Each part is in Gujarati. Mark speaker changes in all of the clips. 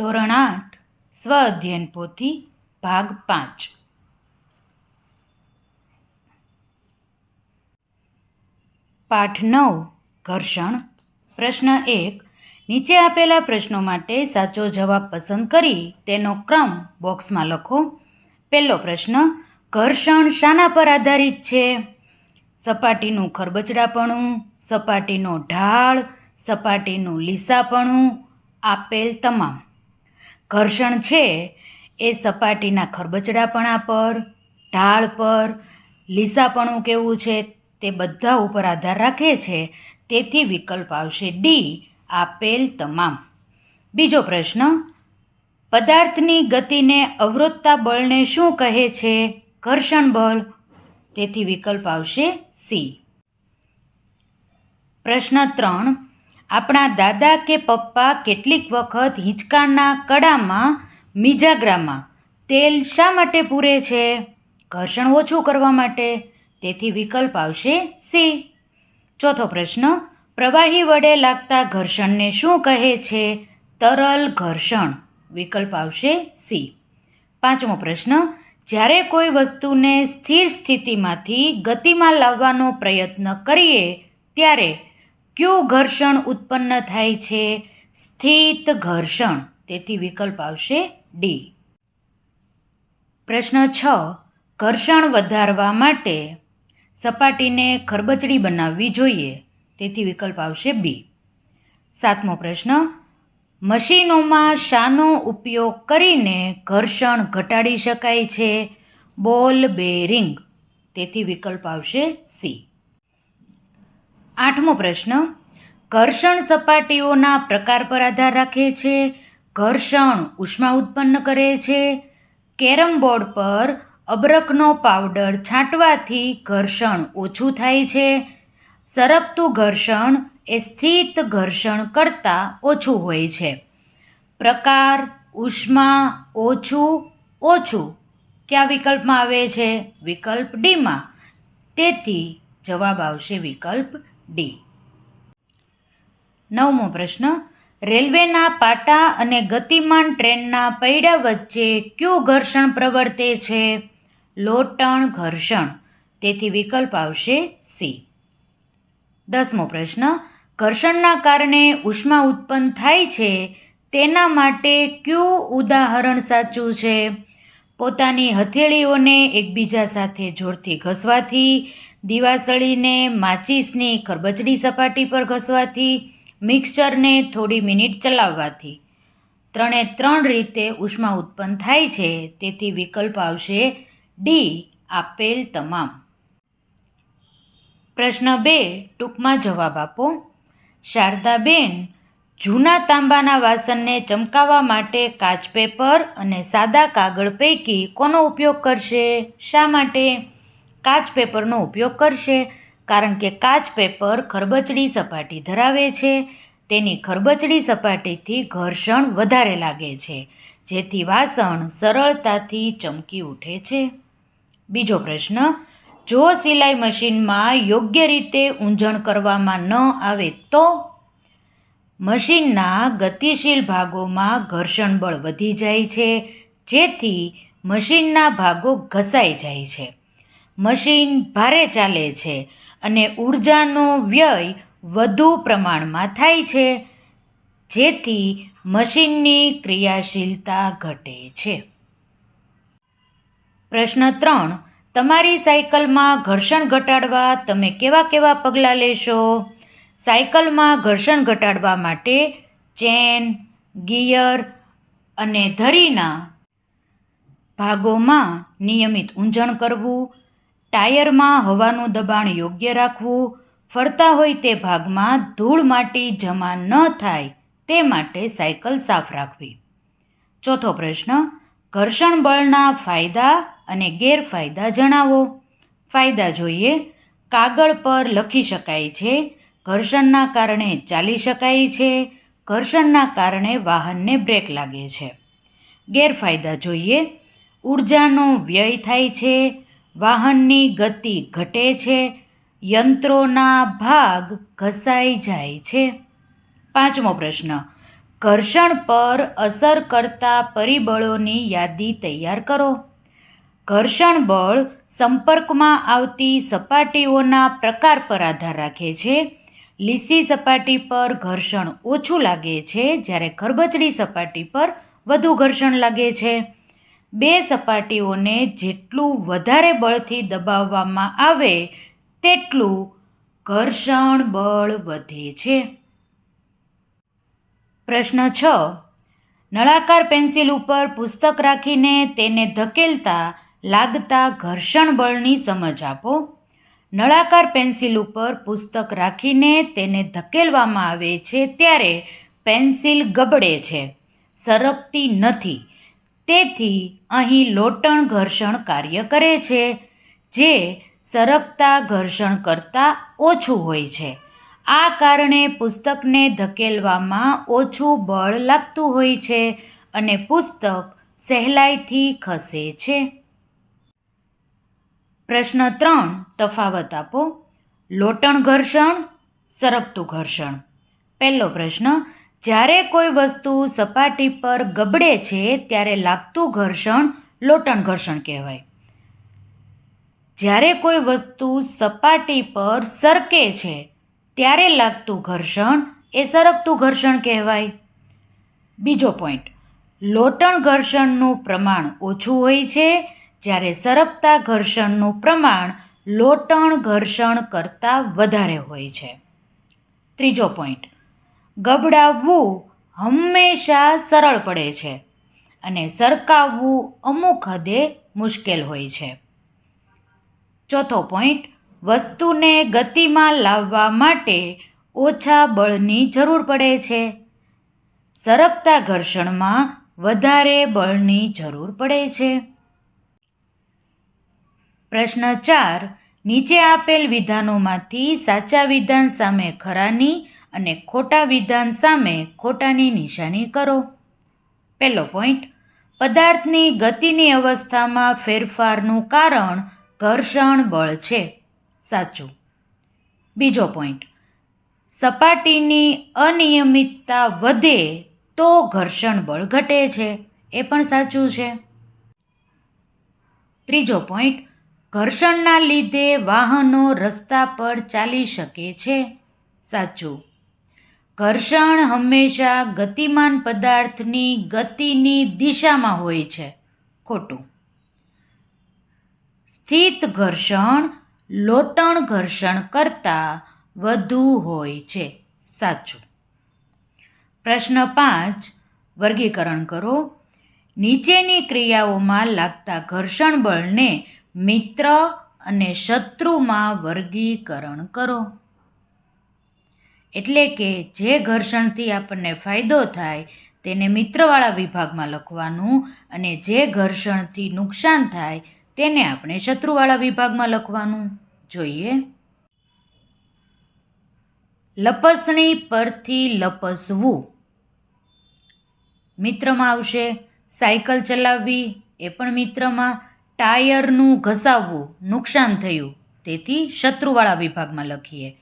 Speaker 1: ધોરણ આઠ સ્વ અધ્યયન પોથી ભાગ પાંચ. પાઠ નવ, ઘર્ષણ. પ્રશ્ન એક, નીચે આપેલા પ્રશ્નો માટે સાચો જવાબ પસંદ કરી તેનો ક્રમ બોક્સમાં લખો. પહેલો પ્રશ્ન, ઘર્ષણ શાના પર આધારિત છે? સપાટીનું ખરબચડાપણું, સપાટીનો ઢાળ, સપાટીનું લીસાપણું, આપેલ તમામ. ઘર્ષણ છે એ સપાટીના ખરબચડાપણા પર, ઢાળ પર, લીસાપણું કેવું છે તે બધા ઉપર આધાર રાખે છે. તેથી વિકલ્પ આવશે ડી આપેલ તમામ. બીજો પ્રશ્ન, પદાર્થની ગતિને અવરોધતા બળને શું કહે છે? ઘર્ષણ બળ. તેથી વિકલ્પ આવશે સી પ્રશ્ન ત્રણ આપણા દાદા કે પપ્પા કેટલીક વખત હિંચકાના કડામાં, મિજાગ્રામાં તેલ શા માટે પૂરે છે? ઘર્ષણ ઓછું કરવા માટે. તેથી વિકલ્પ આવશે સી. ચોથો પ્રશ્ન, પ્રવાહી વડે લાગતા ઘર્ષણને શું કહે છે? તરલ ઘર્ષણ. વિકલ્પ આવશે સી. પાંચમો પ્રશ્ન, જ્યારે કોઈ વસ્તુને સ્થિર સ્થિતિમાંથી ગતિમાં લાવવાનો પ્રયત્ન કરીએ, ત્યારે કયું ઘર્ષણ ઉત્પન્ન થાય છે? સ્થિત ઘર્ષણ. તેથી વિકલ્પ આવશે ડી પ્રશ્ન છ. ઘર્ષણ વધારવા માટે સપાટીને ખરબચડી બનાવવી જોઈએ. તેથી વિકલ્પ આવશે બી સાતમો પ્રશ્ન. મશીનોમાં શાનો ઉપયોગ કરીને ઘર્ષણ ઘટાડી શકાય છે? બોલ બેરિંગ. તેથી વિકલ્પ આવશે સી આઠમો પ્રશ્ન, ઘર્ષણ સપાટીઓના પ્રકાર પર આધાર રાખે છે, ઘર્ષણ ઉષ્મા ઉત્પન્ન કરે છે, કેરમ બોર્ડ પર અબરખનો પાવડર છાંટવાથી ઘર્ષણ ઓછું થાય છે, સરકતું ઘર્ષણ એ સ્થિત ઘર્ષણ કરતાં ઓછું હોય છે. પ્રકાર, ઉષ્મા ઓછું ઓછું કયા વિકલ્પમાં આવે છે? વિકલ્પ ડીમાં. તેથી જવાબ આવશે વિકલ્પ ડી. નવમો પ્રશ્ન, રેલવેના પાટા અને ગતિમાન ટ્રેનના પૈડા વચ્ચે કયું ઘર્ષણ પ્રવર્તે છે? લોટણ ઘર્ષણ. તેથી વિકલ્પ આવશે સી. દસમો પ્રશ્ન, ઘર્ષણના કારણે ઉષ્મા ઉત્પન્ન થાય છે, તેના માટે કયું ઉદાહરણ સાચું છે? પોતાની હથેળીઓને એકબીજા સાથે જોરથી ઘસવાથી દિવાસળીને માચિસની ખરબચડી સપાટી પર ઘસવાથી મિક્સચરને થોડી મિનિટ ચલાવવાથી. ત્રણે ત્રણ રીતે ઉષ્મા ઉત્પન્ન થાય છે, તેથી વિકલ્પ આવશે ડી, આપેલ તમામ. પ્રશ્ન બે, ટૂંકમાં જવાબ આપો. શારદાબેન, જૂના તાંબાના વાસણને ચમકાવવા માટે કાચ પેપર અને સાદા કાગળ પૈકી કોનો ઉપયોગ કરશે? શા માટે? કાચ પેપરનો ઉપયોગ કરશે કારણ કે કાચ પેપર ખરબચડી સપાટી ધરાવે છે. તેની ખરબચડી સપાટીથી ઘર્ષણ વધારે લાગે છે, જેથી વાસણ સરળતાથી ચમકી ઉઠે છે. બીજો પ્રશ્ન, જો સિલાઈ મશીનમાં યોગ્ય રીતે ઊંજણ કરવામાં ન આવે તો? મશીનના ગતિશીલ ભાગોમાં ઘર્ષણ બળ વધી જાય છે, જેથી મશીનના ભાગો ઘસાઈ જાય છે. મશીન ભારે ચાલે છે અને ઉર્જાનો વ્યય વધુ પ્રમાણમાં થાય છે, જેથી મશીનની ક્રિયાશીલતા ઘટે છે. પ્રશ્ન ત્રણ, તમારી સાયકલમાં ઘર્ષણ ઘટાડવા તમે કેવા કેવા પગલાં લેશો? સાયકલમાં ઘર્ષણ ઘટાડવા માટે ચેન, ગિયર અને ધરીના ભાગોમાં નિયમિત ઊંજણ કરવું ટાયરમાં હવાનું દબાણ યોગ્ય રાખવું, ફરતા હોય તે ભાગમાં ધૂળ માટી જમા ન થાય તે માટે સાયકલ સાફ રાખવી. ચોથો પ્રશ્ન, ઘર્ષણ બળના ફાયદા અને ગેરફાયદા જણાવો. ફાયદા જોઈએ, કાગળ પર લખી શકાય છે, ઘર્ષણના કારણે ચાલી શકાય છે, ઘર્ષણના કારણે વાહનને બ્રેક લાગે છે. ગેરફાયદા જોઈએ ઉર્જાનો વ્યય થાય છે વાહનની ગતિ ઘટે છે, યંત્રોના ભાગ ઘસાઈ જાય છે. પાંચમો પ્રશ્ન. ઘર્ષણ પર અસર કરતા પરિબળોની યાદી તૈયાર કરો. ઘર્ષણ બળ સંપર્કમાં આવતી સપાટીઓના પ્રકાર પર આધાર રાખે છે. લીસી સપાટી પર ઘર્ષણ ઓછું લાગે છે, જ્યારે ખરબચડી સપાટી પર વધુ ઘર્ષણ લાગે છે. બે સપાટીઓને જેટલું વધારે બળથી દબાવવામાં આવે, તેટલું ઘર્ષણ બળ વધે છે. પ્રશ્ન છ. નળાકાર પેન્સિલ ઉપર પુસ્તક રાખીને તેને ધકેલતા લાગતા ઘર્ષણ બળની સમજ આપો. નળાકાર પેન્સિલ ઉપર પુસ્તક રાખીને તેને ધકેલવામાં આવે છે ત્યારે પેન્સિલ ગબડે છે, સરકતી નથી. તેથી અહીં લોટણ ઘર્ષણ કાર્ય કરે છે, જે સરકતા ઘર્ષણ કરતાં ઓછું હોય છે. આ કારણે પુસ્તકને ધકેલવામાં ઓછું બળ લાગતું હોય છે અને પુસ્તક સહેલાઈથી ખસે છે. પ્રશ્ન ત્રણ, તફાવત આપો. લોટણ ઘર્ષણ, સરકતું ઘર્ષણ. પહેલો પ્રશ્ન જ્યારે કોઈ વસ્તુ સપાટી પર ગબડે છે, ત્યારે લાગતું ઘર્ષણ લોટણ ઘર્ષણ કહેવાય. જ્યારે કોઈ વસ્તુ સપાટી પર સરકે છે, ત્યારે લાગતું ઘર્ષણ એ સરકતું ઘર્ષણ કહેવાય. બીજો પોઈન્ટ લોટણ ઘર્ષણનું પ્રમાણ ઓછું હોય છે, જ્યારે સરકતા ઘર્ષણનું પ્રમાણ લોટણ ઘર્ષણ કરતાં વધારે હોય છે. ત્રીજો પોઈન્ટ ગબડાવવું હંમેશા સરળ પડે છે અને સરકાવવું અમુક હદે મુશ્કેલ હોય છે. ચોથો પોઈન્ટ વસ્તુને ગતિમાં લાવવા માટે ઓછા બળની જરૂર પડે છે. સરકતા ઘર્ષણમાં વધારે બળની જરૂર પડે છે. પ્રશ્ન ચાર, નીચે આપેલ વિધાનોમાંથી સાચા વિધાન સામે ખરાની અને ખોટા વિધાન સામે ખોટાની નિશાની કરો. પહેલો પોઈન્ટ, પદાર્થની ગતિની અવસ્થામાં ફેરફારનું કારણ ઘર્ષણ બળ છે. સાચું. બીજો પોઈન્ટ, સપાટીની અનિયમિતતા વધે તો ઘર્ષણ બળ ઘટે છે. એ પણ સાચું છે. ત્રીજો પોઈન્ટ, ઘર્ષણના લીધે વાહનો રસ્તા પર ચાલી શકે છે. સાચું. ઘર્ષણ હંમેશા ગતિમાન પદાર્થની ગતિની દિશામાં હોય છે. ખોટું. સ્થિત ઘર્ષણ લોટણ ઘર્ષણ કરતાં વધુ હોય છે. સાચું. પ્રશ્ન પાંચ, વર્ગીકરણ કરો. નીચેની ક્રિયાઓમાં લાગતા ઘર્ષણ બળને મિત્ર અને શત્રુમાં વર્ગીકરણ કરો. એટલે કે જે ઘર્ષણથી આપણને ફાયદો થાય તેને મિત્રવાળા વિભાગમાં લખવાનું અને જે ઘર્ષણથી નુકસાન થાય તેને આપણે શત્રુવાળા વિભાગમાં લખવાનું. જોઈએ. લપસણી પરથી લપસવું. મિત્રમાં આવશે સાયકલ ચલાવવી, એ પણ મિત્રમાં ટાયરનું ઘસાવવું, નુકસાન થયું. તેથી શત્રુવાળા વિભાગમાં લખીએ.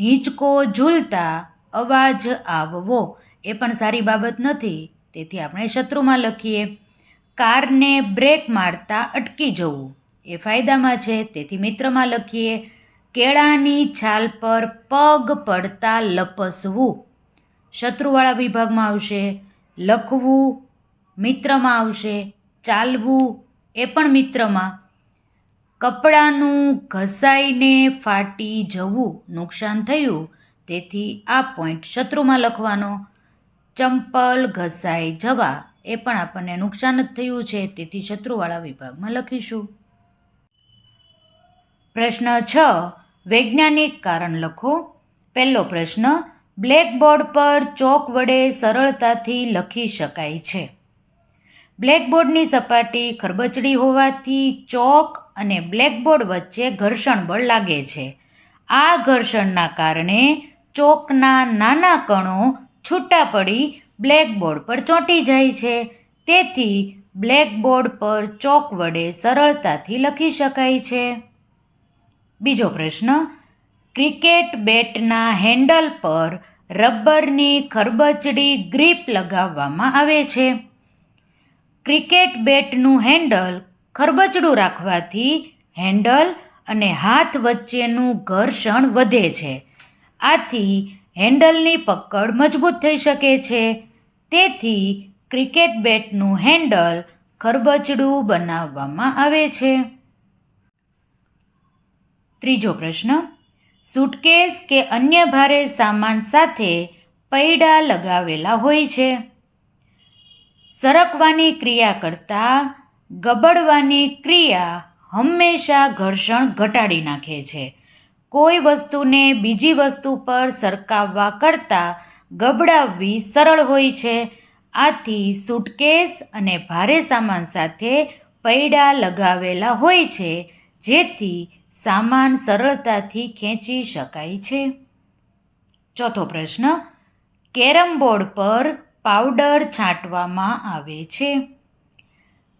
Speaker 1: હિંચકો ઝૂલતા અવાજ આવવો. એ પણ સારી બાબત નથી. તેથી આપણે શત્રુમાં લખીએ, કારને બ્રેક મારતા અટકી જવું. એ ફાયદામાં છે. તેથી મિત્રમાં લખીએ, કેળાની છાલ પર પગ પડતા લપસવું. શત્રુવાળા વિભાગમાં આવશે, લખવું મિત્રમાં આવશે, ચાલવું એ પણ મિત્રમાં. કપડાનું ઘસાઈને ફાટી જવું નુકસાન થયું, તેથી આ પોઈન્ટ શત્રુમાં લખવાનો, ચંપલ ઘસાઈ જવા એ પણ આપણને નુકસાન જ થયું છે, તેથી શત્રુવાળા વિભાગમાં લખીશું. પ્રશ્ન છ, વૈજ્ઞાનિક કારણ લખો. પહેલો પ્રશ્ન, બ્લેકબોર્ડ પર ચોક વડે સરળતાથી લખી શકાય છે. બ્લેકબોર્ડની સપાટી ખરબચડી હોવાથી ચોક અને બ્લેકબોર્ડ વચ્ચે ઘર્ષણ બળ લાગે છે. આ ઘર્ષણના કારણે ચોકના નાના કણો છૂટા પડી બ્લેકબોર્ડ પર ચોંટી જાય છે. તેથી બ્લેકબોર્ડ પર ચોક વડે સરળતાથી લખી શકાય છે. બીજો પ્રશ્ન, ક્રિકેટ બેટના હેન્ડલ પર રબરની ખરબચડી ગ્રીપ લગાવવામાં આવે છે. ક્રિકેટ બેટનું હેન્ડલ ખરબચડું રાખવાથી હેન્ડલ અને હાથ વચ્ચેનું ઘર્ષણ વધે છે. આથી હેન્ડલની પકડ મજબૂત થઈ શકે છે. તેથી ક્રિકેટ બેટનું હેન્ડલ ખરબચડું બનાવવામાં આવે છે. ત્રીજો પ્રશ્ન, સુટકેસ કે અન્ય ભારે સામાન સાથે પૈડા લગાવેલા હોય છે. સરકવાની ક્રિયા કરતાં ગબડવાની ક્રિયા હંમેશા ઘર્ષણ ઘટાડી નાખે છે. કોઈ વસ્તુને બીજી વસ્તુ પર સરકાવવા કરતાં ગબડાવવી સરળ હોય છે. આથી સૂટકેસ અને ભારે સામાન સાથે પૈડા લગાવેલા હોય છે, જેથી સામાન સરળતાથી ખેંચી શકાય છે. ચોથો પ્રશ્ન, કેરમ બોર્ડ પર પાવડર છાંટવામાં આવે છે.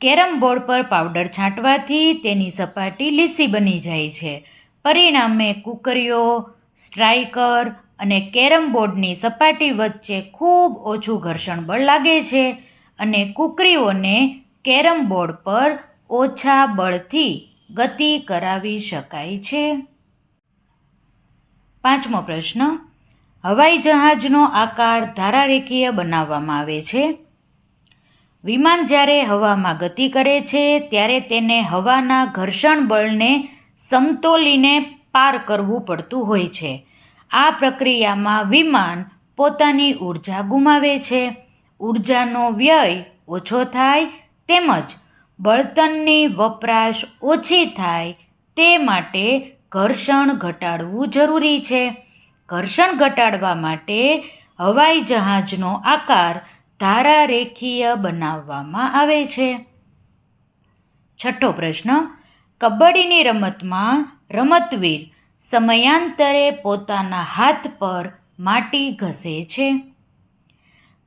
Speaker 1: કેરમ બોર્ડ પર પાવડર છાંટવાથી તેની સપાટી લીસી બની જાય છે. પરિણામે કુકરીઓ, સ્ટ્રાઇકર અને કેરમ બોર્ડની સપાટી વચ્ચે ખૂબ ઓછું ઘર્ષણ બળ લાગે છે અને કુકરીઓને કેરમ બોર્ડ પર ઓછા બળથી ગતિ કરાવી શકાય છે. પાંચમો પ્રશ્ન. હવાઈ જહાજનો આકાર ધારારેખીય બનાવવામાં આવે છે. વિમાન જ્યારે હવામાં ગતિ કરે છે, ત્યારે તેને હવાના ઘર્ષણ બળને સમતોલીને પાર કરવું પડતું હોય છે. આ પ્રક્રિયામાં વિમાન પોતાની ઊર્જા ગુમાવે છે. ઊર્જાનો વ્યય ઓછો થાય તેમજ બળતણની વપરાશ ઓછી થાય તે માટે ઘર્ષણ ઘટાડવું જરૂરી છે. ઘર્ષણ ઘટાડવા માટે હવાઈ જહાજનો આકાર ધારારેખીય બનાવવામાં આવે છે. છઠ્ઠો પ્રશ્ન, કબડ્ડીની રમતમાં રમતવીર સમયાંતરે પોતાના હાથ પર માટી ઘસે છે.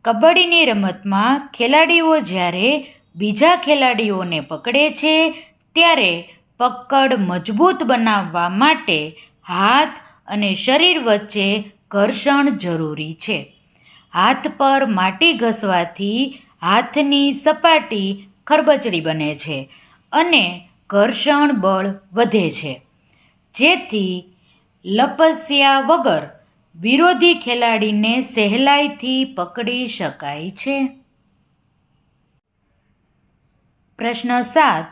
Speaker 1: કબડ્ડીની રમતમાં ખેલાડીઓ જ્યારે બીજા ખેલાડીઓને પકડે છે, ત્યારે પકડ મજબૂત બનાવવા માટે હાથ અને શરીર વચ્ચે ઘર્ષણ જરૂરી છે. હાથ પર માટી ઘસવાથી હાથની સપાટી ખરબચડી બને છે અને ઘર્ષણ બળ વધે છે. જેથી લપસ્યા વગર વિરોધી ખેલાડીને સહેલાઈથી પકડી શકાય છે. પ્રશ્ન સાત.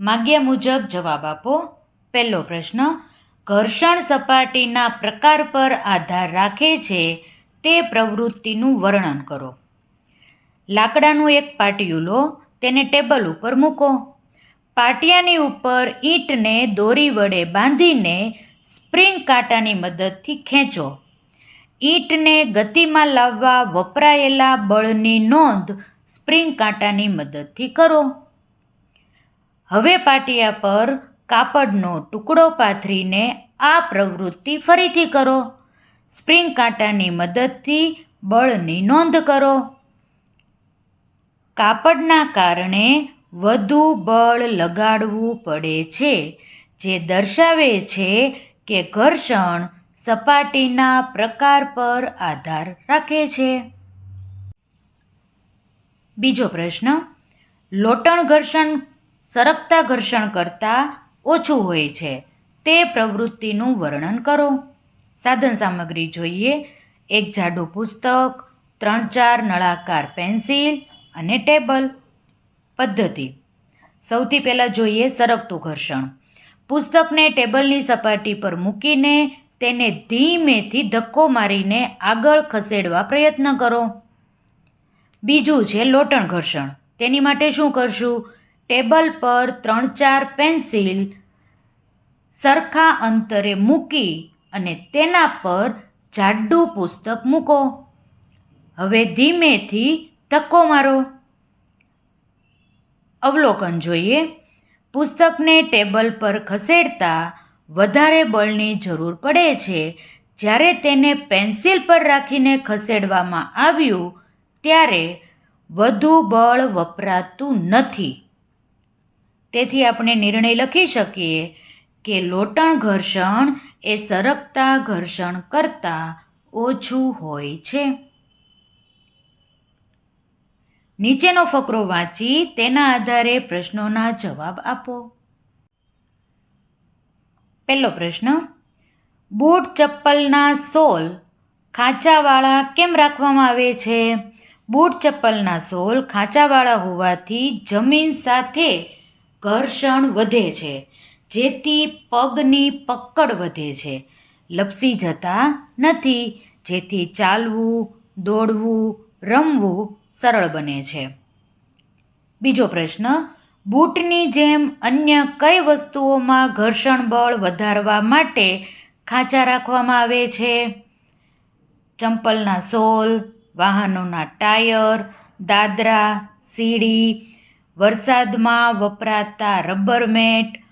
Speaker 1: માગ્યા મુજબ જવાબ આપો. પહેલો પ્રશ્ન, ઘર્ષણ સપાટીના પ્રકાર પર આધાર રાખે છે તે પ્રવૃત્તિનું વર્ણન કરો. લાકડાનું એક પાટિયું લો તેને ટેબલ ઉપર મૂકો. પાટિયાની ઉપર ઈંટને દોરી વડે બાંધીને સ્પ્રિંગ કાંટાની મદદથી ખેંચો. ઈંટને ગતિમાં લાવવા વપરાયેલા બળની નોંધ સ્પ્રિંગ કાંટાની મદદથી કરો. હવે પાટિયા પર કાપડનો ટુકડો પાથરીને આ પ્રવૃત્તિ ફરીથી કરો. સ્પ્રિંગ કાંટાની મદદથી બળની નોંધ કરો. કાપડના કારણે વધુ બળ લગાડવું પડે છે, જે દર્શાવે છે કે ઘર્ષણ સપાટીના પ્રકાર પર આધાર રાખે છે. બીજો પ્રશ્ન, લોટણ ઘર્ષણ સરકતા ઘર્ષણ કરતાં ઓછું હોય છે, તે પ્રવૃત્તિનું વર્ણન કરો. સાધન સામગ્રી જોઈએ, એક જાડું પુસ્તક, ત્રણ ચાર નળાકાર પેન્સિલ અને ટેબલ. પદ્ધતિ. સૌથી પહેલાં જોઈએ સરકતું ઘર્ષણ. પુસ્તકને ટેબલની સપાટી પર મૂકીને તેને ધીમેથી ધક્કો મારીને આગળ ખસેડવા પ્રયત્ન કરો. બીજું છે લોટણ ઘર્ષણ. તેની માટે શું કરશું? ટેબલ પર ત્રણ ચાર પેન્સિલ સરખા અંતરે મૂકી અને તેના પર જાડું પુસ્તક મૂકો. હવે ધીમેથી ધક્કો મારો. અવલોકન જોઈએ. પુસ્તકને ટેબલ પર ખસેડતા વધારે બળની જરૂર પડે છે. જ્યારે તેને પેન્સિલ પર રાખીને ખસેડવામાં આવ્યું, ત્યારે વધુ બળ વપરાતું નથી. તેથી આપણે નિર્ણય લખી શકીએ કે લોટણ ઘર્ષણ એ સરકતા ઘર્ષણ કરતાં ઓછું હોય છે. નીચેનો ફકરો વાંચી તેના આધારે પ્રશ્નોના જવાબ આપો. પહેલો પ્રશ્ન, બૂટ ચપ્પલના સોલ ખાંચાવાળા કેમ રાખવામાં આવે છે? બૂટ ચપ્પલના સોલ ખાંચાવાળા હોવાથી જમીન સાથે ઘર્ષણ વધે છે. જેથી પગની પકડ વધે છે. લપસી જતા નથી, જેથી ચાલવું, દોડવું, રમવું સરળ બને છે. બીજો પ્રશ્ન, બૂટની જેમ અન્ય કઈ વસ્તુઓમાં ઘર્ષણ બળ વધારવા માટે ખાંચા રાખવામાં આવે છે? ચંપલના સોલ, વાહનોના ટાયર, દાદરા, સીડી, વરસાદમાં વપરાતા રબર મેટ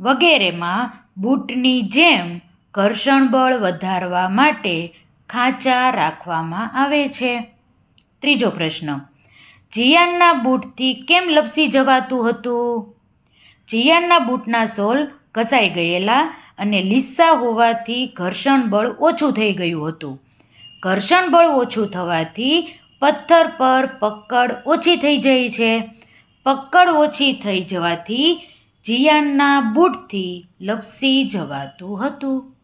Speaker 1: વગેરેમાં બૂટની જેમ ઘર્ષણ બળ વધારવા માટે ખાંચા રાખવામાં આવે છે. ત્રીજો પ્રશ્ન. જિયાનના બૂટથી કેમ લપસી જવાતું હતું? જિયાનના બૂટના સોલ ઘસાઈ ગયેલા અને લીસા હોવાથી ઘર્ષણ બળ ઓછું થઈ ગયું હતું. ઘર્ષણ બળ ઓછું થવાથી પથ્થર પર પકડ ઓછી થઈ જાય છે. પકડ ઓછી થઈ જવાથી જિયાનના બૂટથી લપસી જવાતું હતું.